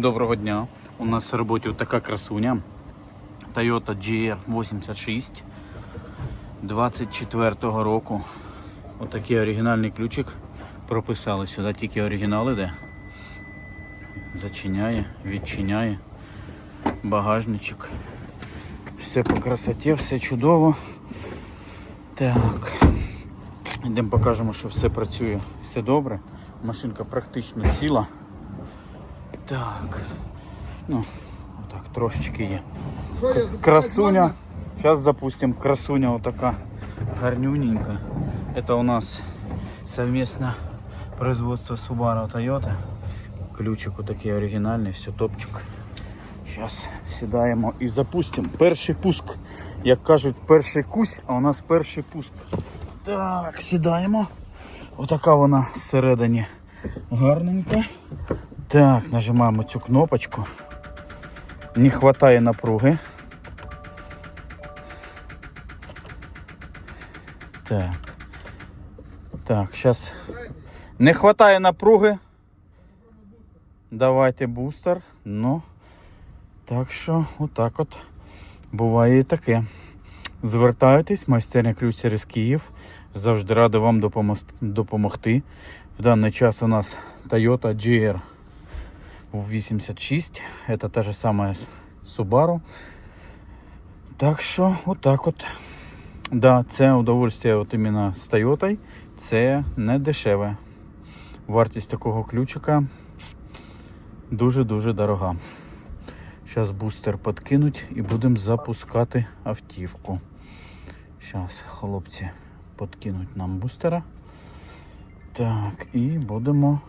Доброго дня. У нас в роботі така красуня. Toyota GR86 24-го року. Отакий оригінальний ключик. Прописали сюди тільки оригінал іде. Зачиняє, відчиняє. Багажничок. Все по красоті, все чудово. Так. Йдемо покажемо, що все працює, все добре. Машинка практично ціла. Так. Ну, отак, трошечки є. Красуня. Зараз запустимо. Красуня отака гарнюненька. Это у нас совместное производство Subaru Toyota. Ключик вот отакий оригінальний, все топчик. Зараз сідаємо і запустимо. Перший пуск. Як кажуть, перший кусь, а у нас перший пуск. Так, сідаємо. Отака вона всередині гарненька. Так, нажимаємо цю кнопочку. Не хватає напруги. Так. Так, зараз. Не хватає напруги. Давайте бустер. Ну. Так що, отак от. Буває і таке. Звертайтесь, майстерня ключ через Київ. Завжди радий вам допомогти. В даний час у нас Toyota GR 86. Это та же самая Subaru. Так що, отак от. Да, це удовольствие от іменно з Toyota. Це не дешеве. Вартість такого ключика дуже-дуже дорога. Зараз бустер подкинуть і будемо запускати автівку. Зараз хлопці подкинуть нам бустера. Так, і будемо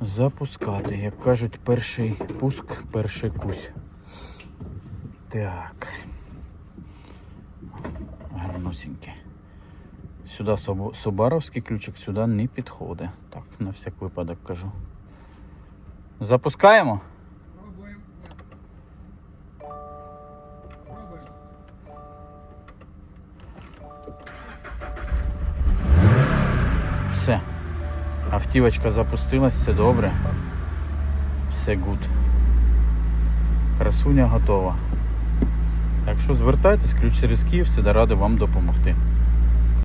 запускати. Як кажуть, перший пуск, перший кусь. Так. Гарнусінький. Сюди Собаровський ключик сюди не підходить. Так, на всяк випадок кажу. Запускаємо? Пробуємо. Пробуємо. Все. Автівочка запустилась, це добре. Все гуд. Красуня готова. Так що звертайтесь, ключ через Київ, всегда радий вам допомогти.